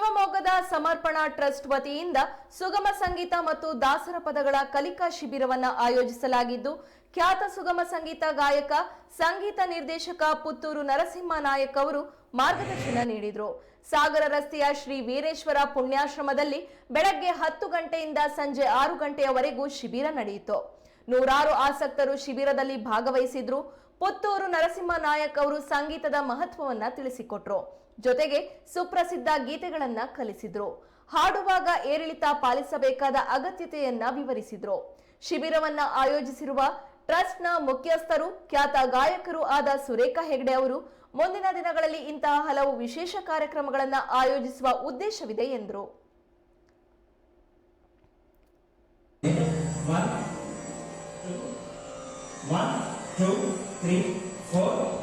ಶಿವಮೊಗ್ಗದ ಸಮರ್ಪಣಾ ಟ್ರಸ್ಟ್ ವತಿಯಿಂದ ಸುಗಮ ಸಂಗೀತ ಮತ್ತು ದಾಸರ ಪದಗಳ ಕಲಿಕಾ ಶಿಬಿರವನ್ನ ಆಯೋಜಿಸಲಾಗಿದ್ದು, ಖ್ಯಾತ ಸುಗಮ ಸಂಗೀತ ಗಾಯಕ, ಸಂಗೀತ ನಿರ್ದೇಶಕ ಪುತ್ತೂರು ನರಸಿಂಹ ನಾಯಕ್ ಅವರು ಮಾರ್ಗದರ್ಶನ ನೀಡಿದರು. ಸಾಗರ ರಸ್ತೆಯ ಶ್ರೀ ವೀರೇಶ್ವರ ಪುಣ್ಯಾಶ್ರಮದಲ್ಲಿ ಬೆಳಗ್ಗೆ ಹತ್ತು ಗಂಟೆಯಿಂದ ಸಂಜೆ ಆರು ಗಂಟೆಯವರೆಗೂ ಶಿಬಿರ ನಡೆಯಿತು. ನೂರಾರು ಆಸಕ್ತರು ಶಿಬಿರದಲ್ಲಿ ಭಾಗವಹಿಸಿದ್ರು. ಪುತ್ತೂರು ನರಸಿಂಹ ನಾಯಕ್ ಅವರು ಸಂಗೀತದ ಮಹತ್ವವನ್ನ ತಿಳಿಸಿಕೊಟ್ರು. ಜೊತೆಗೆ ಸುಪ್ರಸಿದ್ಧ ಗೀತೆಗಳನ್ನ ಕಲಿಸಿದ್ರು. ಹಾಡುವಾಗ ಏರಿಳಿತ ಪಾಲಿಸಬೇಕಾದ ಅಗತ್ಯತೆಯನ್ನ ವಿವರಿಸಿದ್ರು. ಶಿಬಿರವನ್ನ ಆಯೋಜಿಸಿರುವ ಟ್ರಸ್ಟ್ನ ಮುಖ್ಯಸ್ಥರು ಖ್ಯಾತ ಗಾಯಕರು ಆದ ಸುರೇಖಾ ಹೆಗ್ಡೆ ಅವರು ಮುಂದಿನ ದಿನಗಳಲ್ಲಿ ಇಂತಹ ಹಲವು ವಿಶೇಷ ಕಾರ್ಯಕ್ರಮಗಳನ್ನ ಆಯೋಜಿಸುವ ಉದ್ದೇಶವಿದೆ ಎಂದರು. One, two, three, four.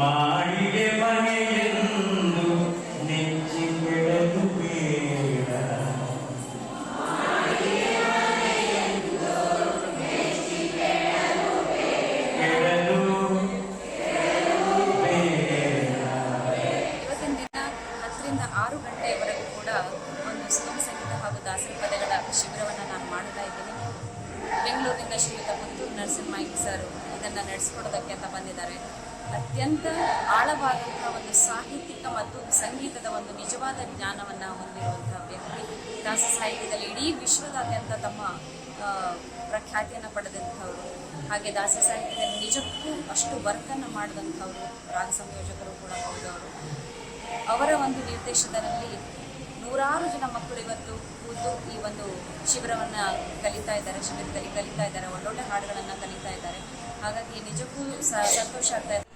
ಮಾಡಿಗೆ ಮನೆಯೆಂದು ಹತ್ತರಿಂದ ಆರು ಗಂಟೆಯವರೆಗೂ ಕೂಡ ಒಂದು ಸುಗಮ ಸಂಗೀತ ಹಾಗೂ ದಾಸರ ಪದಗಳ ಶಿಬಿರವನ್ನು ನಾನು ಮಾಡ್ತಾ ಇದ್ದೀನಿ. ಬೆಂಗಳೂರಿನಿಂದ ಶ್ರೀಯುತ ಪುತ್ತೂರು ನರಸಿಂಹ ಸರ್ ಇದನ್ನು ನಡೆಸ್ಕೊಡೋದಕ್ಕೆ ಅಂತ ಬಂದಿದ್ದಾರೆ. ಅತ್ಯಂತ ಆಳವಾದಂತಹ ಒಂದು ಸಾಹಿತ್ಯಿಕ ಮತ್ತು ಸಂಗೀತದ ಒಂದು ನಿಜವಾದ ಜ್ಞಾನವನ್ನು ಹೊಂದಿರುವಂತಹ ವ್ಯಕ್ತಿ. ದಾಸ ಸಾಹಿತ್ಯದಲ್ಲಿ ಇಡೀ ವಿಶ್ವದಾದ್ಯಂತ ತಮ್ಮ ಪ್ರಖ್ಯಾತಿಯನ್ನು ಪಡೆದಂಥವರು. ಹಾಗೆ ದಾಸ ಸಾಹಿತ್ಯದಲ್ಲಿ ನಿಜಕ್ಕೂ ಅಷ್ಟು ವರ್ಕನ್ನು ಮಾಡಿದಂಥವರು, ರಾಗ ಸಂಯೋಜಕರು ಕೂಡ ಅವರು ಅವರ ಒಂದು ನಿರ್ದೇಶನದಲ್ಲಿ ನೂರಾರು ಜನ ಮಕ್ಕಳು ಇವತ್ತು ಕೂತು ಈ ಒಂದು ಶಿಬಿರವನ್ನು ಕಲಿತಾ ಇದ್ದಾರೆ, ಶಿಬಿರದಲ್ಲಿ ಕಲಿತಾ ಇದ್ದಾರೆ. ಒಳ್ಳೊಳ್ಳೆ ಹಾಡುಗಳನ್ನು ಕಲಿತಾ ಇದ್ದಾರೆ. ಹಾಗಾಗಿ ನಿಜಕ್ಕೂ ಸಂತೋಷ ಆಗ್ತಾ ಇದೆ.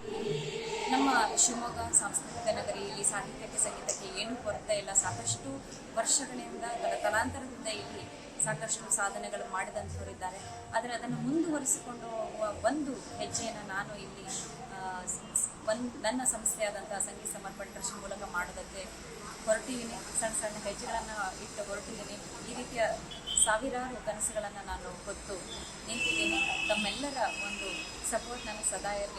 ನಮ್ಮ ಶಿವಮೊಗ್ಗ ಸಾಂಸ್ಕೃತಿಕ ನಗರಿಯಲ್ಲಿ ಸಾಹಿತ್ಯಕ್ಕೆ, ಸಂಗೀತಕ್ಕೆ ಏನು ಕೊರತೆ ಇಲ್ಲ. ಸಾಕಷ್ಟು ವರ್ಷಗಳಿಂದ ಕಲಾಂತರದಿಂದ ಇಲ್ಲಿ ಸಾಕಷ್ಟು ಸಾಧನೆಗಳು ಮಾಡಿದಂಥವರಿದ್ದಾರೆ ಆದರೆ ಅದನ್ನು ಮುಂದುವರಿಸಿಕೊಂಡು ಹೋಗುವ ಒಂದು ಹೆಜ್ಜೆಯನ್ನು ನಾನು ಇಲ್ಲಿ ನನ್ನ ಸಂಸ್ಥೆಯಾದಂಥ ಸಂಗೀತ ಸಮರ್ಪಣೆ ಟ್ರಸ್ಟ್ ಮೂಲಕ ಮಾಡೋದಕ್ಕೆ ಹೊರಟಿದ್ದೀನಿ. ಸಣ್ಣ ಸಣ್ಣ ಹೆಜ್ಜೆಗಳನ್ನು ಇಟ್ಟು ಹೊರಟಿದ್ದೀನಿ. ಈ ರೀತಿಯ ಸಾವಿರಾರು ಕನಸುಗಳನ್ನು ನಾನು ಹೊತ್ತು ನಿಂತಿದ್ದೀನಿ. ತಮ್ಮೆಲ್ಲರ ಒಂದು ಸಪೋರ್ಟ್ ನನಗೆ ಸದಾ ಇರಲಿ.